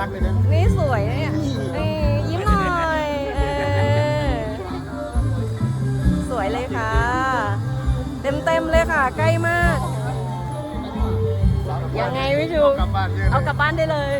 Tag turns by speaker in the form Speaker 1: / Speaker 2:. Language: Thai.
Speaker 1: รักเลยนะ
Speaker 2: นี่สวยเนี่ยนี่ยิ้มหน่อยเออสวยเลยค่ะ เต็มเต็มเลยค่ะ ใกล้มาก ยังไงพี่ชูกเอากลับบ้านได้เลย